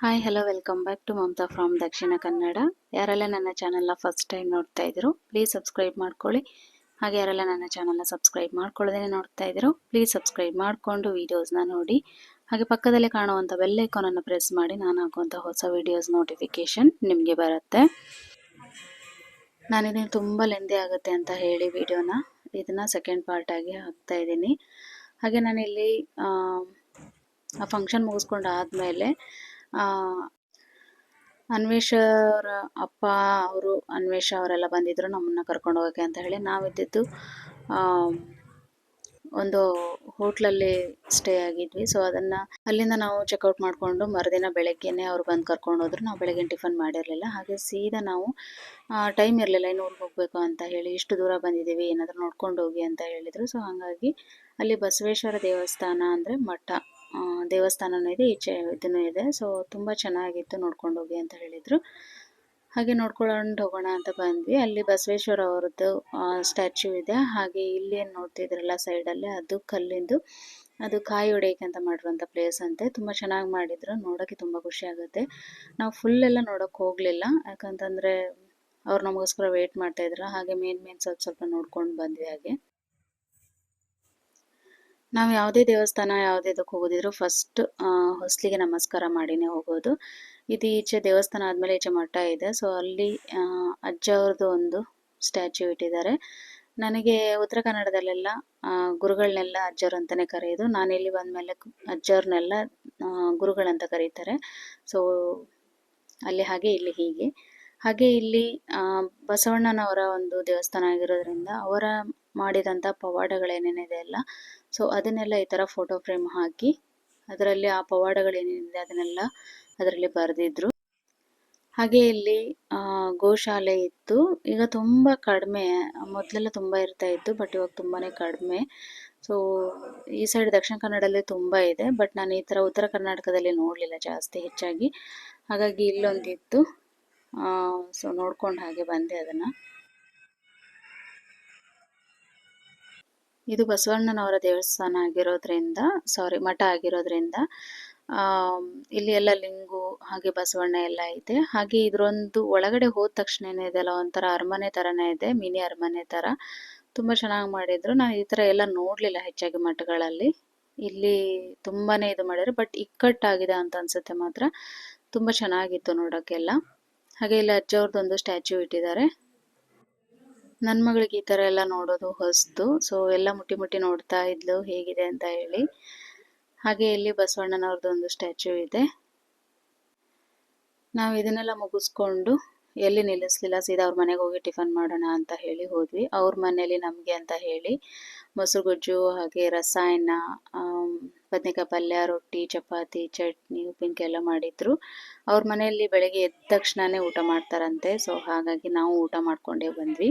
Hi hello welcome back to Mamata from Dakshina Kannada ಯಾರೆಲ್ಲ ನನ್ನ ಚಾನಲ್ನ ಫಸ್ಟ್ ಟೈಮ್ ನೋಡ್ತಾ ಇದ್ರು ಪ್ಲೀಸ್ ಸಬ್ಸ್ಕ್ರೈಬ್ ಮಾಡ್ಕೊಳ್ಳಿ. ಹಾಗೆ ಯಾರೆಲ್ಲ ನನ್ನ ಚಾನಲ್ನ ಸಬ್ಸ್ಕ್ರೈಬ್ ಮಾಡ್ಕೊಳ್ಳೋದೇ ನೋಡ್ತಾ ಇದ್ರು ಪ್ಲೀಸ್ ಸಬ್ಸ್ಕ್ರೈಬ್ ಮಾಡಿಕೊಂಡು ವೀಡಿಯೋಸ್ನ ನೋಡಿ. ಹಾಗೆ ಪಕ್ಕದಲ್ಲೇ ಕಾಣುವಂಥ ಬೆಲ್ ಐಕಾನನ್ನು ಪ್ರೆಸ್ ಮಾಡಿ, ನಾನು ಹಾಕುವಂಥ ಹೊಸ ವೀಡಿಯೋಸ್ ನೋಟಿಫಿಕೇಷನ್ ನಿಮಗೆ ಬರುತ್ತೆ. ನಾನಿದನ್ನು ತುಂಬ ಲೆಂದಿ ಆಗುತ್ತೆ ಅಂತ ಹೇಳಿ ವಿಡಿಯೋನ ಇದನ್ನು ಸೆಕೆಂಡ್ ಪಾರ್ಟ್ ಆಗಿ ಹಾಕ್ತಾ ಇದ್ದೀನಿ. ಹಾಗೆ ನಾನಿಲ್ಲಿ, ಆ ಫಂಕ್ಷನ್ ಮುಗಿಸ್ಕೊಂಡು ಆದಮೇಲೆ ಅನ್ವೇಷ್ ಅವರ ಅಪ್ಪ ಅವರು, ಅನ್ವೇಷ ಅವರೆಲ್ಲ ಬಂದಿದ್ರು ನಮ್ಮನ್ನ ಕರ್ಕೊಂಡು ಹೋಗಕ್ಕೆ ಅಂತ ಹೇಳಿ ನಾವಿದ್ದಿದ್ದು ಒಂದು ಹೋಟ್ಲಲ್ಲಿ ಸ್ಟೇ ಆಗಿದ್ವಿ. ಸೊ ಅದನ್ನ ಅಲ್ಲಿಂದ ನಾವು ಚೆಕ್ಔಟ್ ಮಾಡಿಕೊಂಡು ಮರುದಿನ ಬೆಳಗ್ಗೆನೆ ಅವ್ರು ಬಂದು ಕರ್ಕೊಂಡು ಹೋದ್ರು. ನಾವು ಬೆಳಗ್ಗೆ ಟಿಫನ್ ಮಾಡಿರಲಿಲ್ಲ. ಹಾಗೆ ಸೀದಾ ನಾವು ಟೈಮ್ ಇರಲಿಲ್ಲ. ಇನ್ನು ಊರಿಗೆ ಹೋಗಬೇಕು ಅಂತ ಹೇಳಿ ಇಷ್ಟು ದೂರ ಬಂದಿದ್ದೀವಿ. ಏನಾದರೂ ನೋಡ್ಕೊಂಡು ಹೋಗಿ ಅಂತ ಹೇಳಿದ್ರು. ಸೊ ಹಾಗಾಗಿ ಅಲ್ಲಿ ಬಸವೇಶ್ವರ ದೇವಸ್ಥಾನ ಅಂದರೆ ಮಠ. ದೇವಸ್ಥಾನನೂ ಇದೆ ಈಚೆ ಇದನ್ನು ಇದೆ. ಸೊ ತುಂಬ ಚೆನ್ನಾಗಿತ್ತು ನೋಡ್ಕೊಂಡು ಹೋಗಿ ಅಂತ ಹೇಳಿದರು. ಹಾಗೆ ನೋಡ್ಕೊಂಡು ಹೋಗೋಣ ಅಂತ ಬಂದ್ವಿ. ಅಲ್ಲಿ ಬಸವೇಶ್ವರ ಅವ್ರದ್ದು ಸ್ಟ್ಯಾಚ್ಯೂ ಇದೆ. ಹಾಗೆ ಇಲ್ಲಿ ಏನು ನೋಡ್ತಿದ್ರಲ್ಲ ಸೈಡಲ್ಲಿ ಅದು ಕಲ್ಲಿಂದು, ಅದು ಕಾಯಿ ಹೊಡೆಯಕ್ಕೆ ಅಂತ ಮಾಡಿರುವಂಥ ಪ್ಲೇಸ್ ಅಂತೆ. ತುಂಬ ಚೆನ್ನಾಗಿ ಮಾಡಿದ್ರು. ನೋಡೋಕ್ಕೆ ತುಂಬ ಖುಷಿ ಆಗುತ್ತೆ. ನಾವು ಫುಲ್ ಎಲ್ಲ ನೋಡೋಕೆ ಹೋಗಲಿಲ್ಲ. ಯಾಕಂತಂದರೆ, ಅವ್ರು ನಮಗೋಸ್ಕರ ವೆಯ್ಟ್ ಮಾಡ್ತಾಯಿದ್ರು ಹಾಗೆ ಮೇನ್ ಮೇನ್ ಸ್ವಲ್ಪ ಸ್ವಲ್ಪ ನೋಡ್ಕೊಂಡು ಬಂದ್ವಿ ಹಾಗೆ. ನಾವು ಯಾವುದೇ ದೇವಸ್ಥಾನ ಯಾವುದೇ ಇದಕ್ಕೆ ಹೋಗೋದಿದ್ರು ಫಸ್ಟ್ ಹೊಸ್ಲಿಗೆ ನಮಸ್ಕಾರ ಮಾಡಿನೇ ಹೋಗೋದು. ಇದು ಈಚೆ ದೇವಸ್ಥಾನ ಆದಮೇಲೆ ಈಚೆ ಮಠ ಇದೆ. ಸೊ ಅಲ್ಲಿ ಅಜ್ಜ ಅವ್ರದ್ದು ಒಂದು ಸ್ಟ್ಯಾಚ್ಯೂ ಇಟ್ಟಿದ್ದಾರೆ. ನನಗೆ ಉತ್ತರ ಕನ್ನಡದಲ್ಲೆಲ್ಲ ಗುರುಗಳನ್ನೆಲ್ಲ ಅಜ್ಜರು ಅಂತಲೇ ಕರೆಯೋದು. ನಾನು ನಾನಿಲ್ಲಿ ಬಂದಮೇಲೆ ಅಜ್ಜವ್ರನ್ನೆಲ್ಲ ಗುರುಗಳಂತ ಕರೀತಾರೆ. ಸೊ ಅಲ್ಲಿ ಹಾಗೆ, ಇಲ್ಲಿ ಹೀಗೆ. ಹಾಗೆ ಇಲ್ಲಿ ಬಸವಣ್ಣನವರ ಒಂದು ದೇವಸ್ಥಾನ ಆಗಿರೋದ್ರಿಂದ ಅವರ ಮಾಡಿದಂಥ ಪವಾಡಗಳೇನೇನಿದೆ ಅಲ್ಲ ಸೊ ಅದನ್ನೆಲ್ಲ ಈ ತರ ಫೋಟೋ ಫ್ರೇಮ್ ಹಾಕಿ, ಅದರಲ್ಲಿ ಆ ಪವಾಡಗಳೇನೇನಿದೆ ಅದನ್ನೆಲ್ಲ ಅದರಲ್ಲಿ ಬರೆದಿದ್ರು. ಹಾಗೆ ಇಲ್ಲಿ ಗೋಶಾಲೆ ಇತ್ತು. ಈಗ ತುಂಬ ಕಡಿಮೆ, ಮೊದಲೆಲ್ಲ ತುಂಬ ಇರ್ತಾ ಇತ್ತು ಬಟ್ ಇವಾಗ ತುಂಬಾ ಕಡಿಮೆ. ಸೊ ಈ ಸೈಡ್ ದಕ್ಷಿಣ ಕನ್ನಡದಲ್ಲಿ ತುಂಬ ಇದೆ ಬಟ್ ನಾನು ಈ ಥರ ಉತ್ತರ ಕರ್ನಾಟಕದಲ್ಲಿ ನೋಡಲಿಲ್ಲ ಜಾಸ್ತಿ ಹೆಚ್ಚಾಗಿ. ಹಾಗಾಗಿ ಇಲ್ಲೊಂದಿತ್ತು. ಸೊ ನೋಡ್ಕೊಂಡು ಹಾಗೆ ಬಂದೆ ಅದನ್ನು. ಇದು ಬಸವಣ್ಣನವರ ದೇವಸ್ಥಾನ ಆಗಿರೋದ್ರಿಂದ ಸಾರಿ ಮಠ ಆಗಿರೋದ್ರಿಂದ ಇಲ್ಲಿ ಎಲ್ಲ ಲಿಂಗು ಹಾಗೆ ಬಸವಣ್ಣ ಎಲ್ಲ ಇದೆ. ಹಾಗೆ ಇದ್ರೊಂದು ಒಳಗಡೆ ಹೋದ ತಕ್ಷಣ ಏನಿದೆಲ್ಲ ಒಂಥರ ಅರಮನೆ ತರನೇ ಇದೆ, ಮಿನಿ ಅರಮನೆ ತರ. ತುಂಬಾ ಚೆನ್ನಾಗಿ ಮಾಡಿದ್ರು. ನಾನು ಈ ತರ ಎಲ್ಲ ನೋಡಲಿಲ್ಲ ಹೆಚ್ಚಾಗಿ ಮಠಗಳಲ್ಲಿ. ಇಲ್ಲಿ ತುಂಬಾನೇ ಇದು ಮಾಡಿದ್ರು. ಬಟ್ ಇಕ್ಕಟ್ಟಾಗಿದೆ ಅಂತ ಅನ್ಸುತ್ತೆ ಮಾತ್ರ. ತುಂಬಾ ಚೆನ್ನಾಗಿತ್ತು ನೋಡೋಕ್ಕೆಲ್ಲ ಹಾಗೆ ಇಲ್ಲಿ ಅಜ್ಜವ್ರದ್ದೊಂದು ಸ್ಟ್ಯಾಚ್ಯೂ ಇಟ್ಟಿದ್ದಾರೆ. ನನ್ನ ಮಗಳಿಗೆ ಈ ಥರ ಎಲ್ಲ ನೋಡೋದು ಹೊಸ್ತು. ಸೊ ಎಲ್ಲ ಮುಟ್ಟಿ ಮುಟ್ಟಿ ನೋಡ್ತಾ ಇದ್ಲು. ಹೇಗಿದೆ ಅಂತ ಹೇಳಿ. ಹಾಗೆ ಇಲ್ಲಿ ಬಸವಣ್ಣನವ್ರದ್ದು ಒಂದು ಸ್ಟ್ಯಾಚ್ಯೂ ಇದೆ. ನಾವು ಇದನ್ನೆಲ್ಲ ಮುಗಿಸ್ಕೊಂಡು ಎಲ್ಲಿ ನಿಲ್ಲಿಸ್ಲಿಲ್ಲ, ಸೀದಾ ಅವ್ರ ಮನೆಗೆ ಹೋಗಿ ಟಿಫನ್ ಮಾಡೋಣ ಅಂತ ಹೇಳಿ ಹೋದ್ವಿ. ಅವ್ರ ಮನೇಲಿ ನಮಗೆ ಅಂತ ಹೇಳಿ ಮೊಸರು ಗೊಜ್ಜು ಹಾಗೆ ರಸಾಯನ ಬದನೆಕಾಯಿ ಪಲ್ಯ, ರೊಟ್ಟಿ, ಚಪಾತಿ, ಚಟ್ನಿ ಉಪ್ಪಿನಕಾಯಿ ಎಲ್ಲ ಮಾಡಿದ್ರು. ಅವ್ರ ಮನೆಯಲ್ಲಿ ಬೆಳಗ್ಗೆ ಎದ್ದ ತಕ್ಷಣನೇ ಊಟ ಮಾಡ್ತಾರಂತೆ. ಸೊ ಹಾಗಾಗಿ ನಾವು ಊಟ ಮಾಡ್ಕೊಂಡೇ ಬಂದ್ವಿ.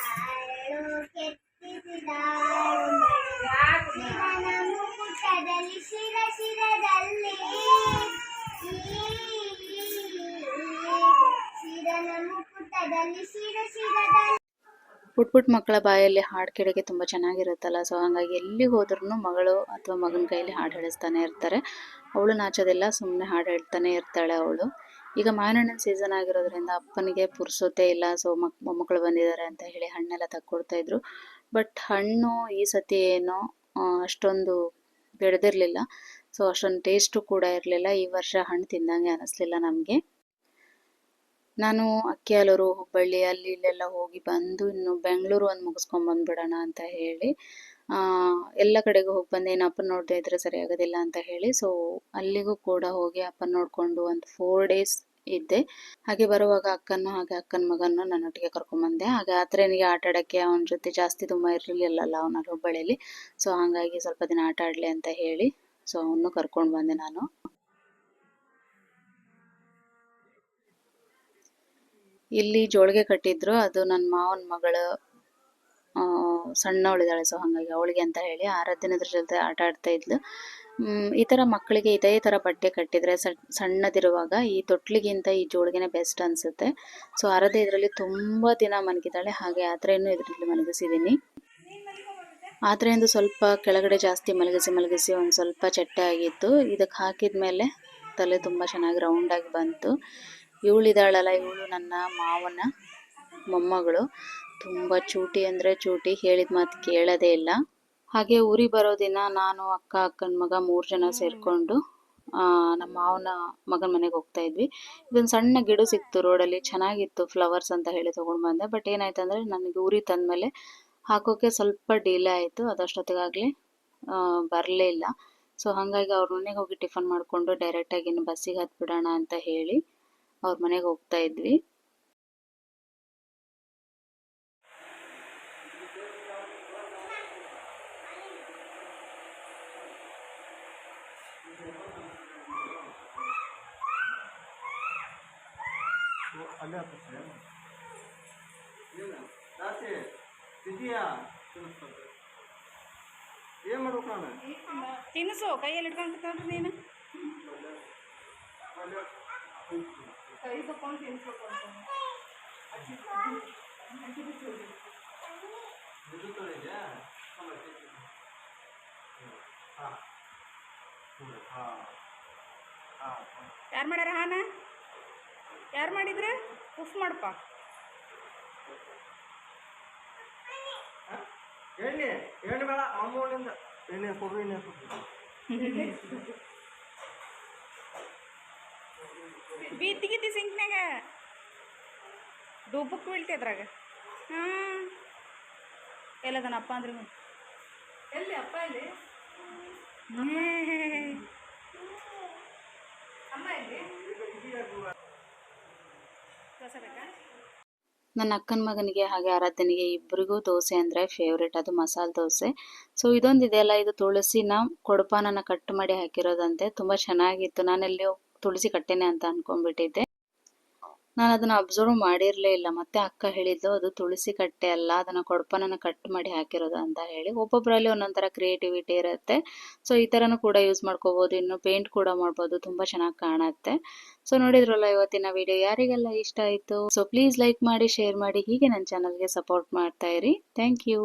ಪುಟ್ ಪುಟ್ ಮಕ್ಕಳ ಬಾಯಲ್ಲಿ ಹಾಡು ಕೇಳೋಕ್ಕೆ ತುಂಬ ಚೆನ್ನಾಗಿರುತ್ತಲ್ಲ. ಸೊ ಹಾಗಾಗಿ ಎಲ್ಲಿ ಹೋದ್ರೂ ಮಗಳು ಅಥವಾ ಮಗನ ಕೈಯಲ್ಲಿ ಹಾಡು ಹೇಳಿಸ್ತಾನೆ ಇರ್ತಾರೆ. ಅವಳು ನಾಚೋದಿಲ್ಲ ಸುಮ್ಮನೆ ಹಾಡು ಹೇಳ್ತಾನೆ ಇರ್ತಾಳೆ ಅವಳು. ಈಗ ಮಾವಿನಹಣ್ಣಿನ ಸೀಸನ್ ಆಗಿರೋದ್ರಿಂದ ಅಪ್ಪನಿಗೆ ಪುರ್ಸೋತೆ ಇಲ್ಲ. ಸೊ ಮಕ್, ಮೊಮ್ಮಕ್ಕಳು ಬಂದಿದ್ದಾರೆ ಅಂತ ಹೇಳಿ ಹಣ್ಣೆಲ್ಲ ತಕ್ಕೊಡ್ತಾ ಇದ್ರು. ಬಟ್ ಹಣ್ಣು ಈ ಸತಿ ಏನೋ ಅಷ್ಟೊಂದು ಬೆಳೆದಿರಲಿಲ್ಲ ಸೊ ಅಷ್ಟೊಂದು ಟೇಸ್ಟು ಕೂಡ ಇರಲಿಲ್ಲ. ಈ ವರ್ಷ ಹಣ್ಣು ತಿಂದಂಗೆ ಅನಿಸ್ಲಿಲ್ಲ ನಮಗೆ. ನಾನು ಅಕ್ಕಿಯಾಲೂರು ಹುಬ್ಬಳ್ಳಿ, ಅಲ್ಲಿ ಇಲ್ಲೆಲ್ಲ ಹೋಗಿ ಬಂದು ಇನ್ನು ಬೆಂಗಳೂರು ಒಂದು ಮುಗಿಸ್ಕೊಂಡ್ ಬಂದ್ಬಿಡೋಣ ಅಂತ ಹೇಳಿ ಎಲ್ಲ ಕಡೆಗೂ ಹೋಗಿ ಬಂದೆ. ಏನು ಅಪ್ಪನ ನೋಡದೆ ಇದ್ರೆ ಸರಿ ಆಗೋದಿಲ್ಲ ಅಂತ ಹೇಳಿ ಸೊ ಅಲ್ಲಿಗೂ ಕೂಡ ಹೋಗಿ ಅಪ್ಪನ ನೋಡಿಕೊಂಡು ಒಂದು ಫೋರ್ ಡೇಸ್ ಇದ್ದೆ. ಹಾಗೆ ಬರುವಾಗ ಅಕ್ಕನ ಹಾಗೆ ಅಕ್ಕನ ಮಗನ ನನ್ನೊಟ್ಟಿಗೆ ಕರ್ಕೊಂಬಂದೆ ಹಾಗೆ ಆ ನನಗೆ ಆಟ ಆಡೋಕ್ಕೆ ಅವನ ಜೊತೆ ಜಾಸ್ತಿ ತುಂಬ ಇರಲಿಲ್ಲಲ್ಲ ಅವನಲ್ಲಿ ಹುಬ್ಬಳ್ಳಿಯಲ್ಲಿ ಸೊ ಹಾಗಾಗಿ ಸ್ವಲ್ಪ ದಿನ ಆಟ ಆಡಲಿ ಅಂತ ಹೇಳಿ ಸೊ ಅವನು ಕರ್ಕೊಂಡು ಬಂದೆ ನಾನು. ಇಲ್ಲಿ ಜೋಳಿಗೆ ಕಟ್ಟಿದ್ರು. ಅದು ನನ್ನ ಮಾವನ ಮಗಳು ಸಣ್ಣವಳಿದ್ದಾಳೆ. ಸೊ ಹಾಗಾಗಿ ಅವಳಿಗೆ ಅಂತ ಹೇಳಿ ಆರಾಧ್ಯನದ್ರ ಜೊತೆ ಆಟ ಆಡ್ತಾ ಇದ್ಲು. ಈ ಥರ ಮಕ್ಕಳಿಗೆ ಇದೇ ಥರ ಬಟ್ಟೆ ಕಟ್ಟಿದರೆ ಸಣ್ಣದಿರುವಾಗ ಈ ತೊಟ್ಲಿಗಿಂತ ಈ ಜೋಳಿಗೆನೆ ಬೆಸ್ಟ್ ಅನಿಸುತ್ತೆ. ಸೊ ಆರಾಧ್ಯ ಇದರಲ್ಲಿ ತುಂಬ ದಿನ ಮನಗಿದ್ದಾಳೆ ಹಾಗೆ ಆದ್ರೇನು ಇದರಲ್ಲಿ ಮಲಗಿಸಿದ್ದೀನಿ. ಆದ್ರೆಂದು ಸ್ವಲ್ಪ ಕೆಳಗಡೆ ಜಾಸ್ತಿ ಮಲಗಿಸಿ ಮಲಗಿಸಿ ಒಂದು ಸ್ವಲ್ಪ ಚಟ್ಟೆ ಆಗಿತ್ತು. ಇದಕ್ಕೆ ಹಾಕಿದ ಮೇಲೆ ತಲೆ ತುಂಬ ಚೆನ್ನಾಗಿ ರೌಂಡಾಗಿ ಬಂತು. ಇವಳಿದಾಳಲ್ಲ, ಇವಳು ನನ್ನ ಮಾವನ ಮೊಮ್ಮಗಳು. ತುಂಬ ಚೂಟಿ ಅಂದರೆ ಚೂಟಿ, ಹೇಳಿದ ಮಾತು ಕೇಳೋದೇ ಇಲ್ಲ. ಹಾಗೆ ಊರಿ ಬರೋ ದಿನ ನಾನು, ಅಕ್ಕ, ಅಕ್ಕನ ಮಗ ಮೂರು ಜನ ಸೇರಿಕೊಂಡು ನಮ್ಮ ಮಾವನ ಮಗನ ಮನೆಗೆ ಹೋಗ್ತಾ ಇದ್ವಿ. ಇದೊಂದು ಸಣ್ಣ ಗಿಡ ಸಿಕ್ತು ರೋಡಲ್ಲಿ ಚೆನ್ನಾಗಿತ್ತು ಫ್ಲವರ್ಸ್ ಅಂತ ಹೇಳಿ ತೊಗೊಂಡು ಬಂದೆ. ಬಟ್ ಏನಾಯ್ತು ಅಂದರೆ ನನಗೆ ತಂದ ತಂದಮೇಲೆ ಹಾಕೋಕ್ಕೆ ಸ್ವಲ್ಪ ಡಿಲೇ ಆಯಿತು. ಅದಷ್ಟೊತ್ತಿಗಾಗಲಿ ಬರಲೇ ಇಲ್ಲ. ಸೊ ಹಾಗಾಗಿ ಅವ್ರ ಮನೆಗೆ ಹೋಗಿ ಟಿಫನ್ ಮಾಡಿಕೊಂಡು ಡೈರೆಕ್ಟಾಗಿ ಇನ್ನು ಬಸ್ಸಿಗೆ ಹತ್ಬಿಡೋಣ ಅಂತ ಹೇಳಿ ಅವ್ರ ಮನೆಗೆ ಹೋಗ್ತಾ ಇದ್ವಿ. ತಿನ್ನಿಸು ಕೈಯಲ್ಲಿ ಇಟ್ಕೊಂಡು ನೀನು. ಕೈ ತಕೊಂಡು ತಿನ್ಸ್ಬೇಕು ಇದು ತೊಳಿದ್ಯಾ ಹಾಂ ಹಾಂ ಹಾಂ ಯಾರು ಮಾಡ್ಯಾರ ಹಾನ? ಯಾರು ಮಾಡಿದ್ರೆ? ಉಫ್ ಮಾಡಪ್ಪ ಎಣ್ಣೆ ಎಣ್ಣೆ ಬೇಡ ಅಮ್ಮನಿಂದ ಎಣ್ಣೆ ಕೊಡು ಎಣ್ಣೆ ಕೊಡು ಬಿದ್ದಿ ಗಿದ್ದಿ ಸಿಂಕ್ನಾಗ ಡುಬ್ಬಕ್ಕೆ ಬೀಳ್ತಿ ಅದ್ರಾಗ ಹ್ಞೂ ಎಲ್ಲದನ ಅಪ್ಪ ಅಂದ್ರೆ. ಎಲ್ಲಿ ಅಪ್ಪ ಎಲ್ಲಿ ಅಮ್ಮ ಬೇಕಾ? ನನ್ನ ಅಕ್ಕನ ಮಗನಿಗೆ ಹಾಗೆ ಆರಾಧನೆಗೆ ಇಬ್ಬರಿಗೂ ದೋಸೆ ಅಂದರೆ ಫೇವ್ರೇಟ್ ಅದು ಮಸಾಲೆ ದೋಸೆ. ಸೊ ಇದೊಂದು ಇದೆಯಲ್ಲ ಇದು ತುಳಸಿನ ಕೊಡಪಾನನ ಕಟ್ ಮಾಡಿ ಹಾಕಿರೋದಂತೆ. ತುಂಬ ಚೆನ್ನಾಗಿತ್ತು. ನಾನೆಲ್ಲಿ ತುಳಸಿ ಕಟ್ಟೆನೆ ಅಂತ ಅನ್ಕೊಂಡ್ಬಿಟ್ಟಿದ್ದೆ. ನಾನು ಅದನ್ನ ಅಬ್ಸರ್ವ್ ಮಾಡಿರಲೇ ಇಲ್ಲ. ಮತ್ತೆ ಅಕ್ಕ ಹೇಳಿದ್ದು ಅದು ತುಳಸಿ ಕಟ್ಟೆ ಅಲ್ಲ, ಅದನ್ನ ಕೊಡಪನನ್ನ ಕಟ್ ಮಾಡಿ ಹಾಕಿರೋದು ಅಂತ ಹೇಳಿ. ಒಬ್ಬೊಬ್ಬರಲ್ಲಿ ಒಂದೊಂಥರ ಕ್ರಿಯೇಟಿವಿಟಿ ಇರುತ್ತೆ. ಸೊ ಈ ಥರನೂ ಕೂಡ ಯೂಸ್ ಮಾಡ್ಕೋಬೋದು. ಇನ್ನು ಪೇಂಟ್ ಕೂಡ ಮಾಡ್ಬೋದು. ತುಂಬ ಚೆನ್ನಾಗಿ ಕಾಣುತ್ತೆ. ಸೊ ನೋಡಿದ್ರಲ್ಲ ಇವತ್ತಿನ ವಿಡಿಯೋ ಯಾರಿಗೆಲ್ಲ ಇಷ್ಟ ಆಯಿತು? ಸೊ ಪ್ಲೀಸ್ ಲೈಕ್ ಮಾಡಿ ಶೇರ್ ಮಾಡಿ. ಹೀಗೆ ನನ್ನ ಚಾನಲ್ಗೆ ಸಪೋರ್ಟ್ ಮಾಡ್ತಾ ಇರಿ. Thank you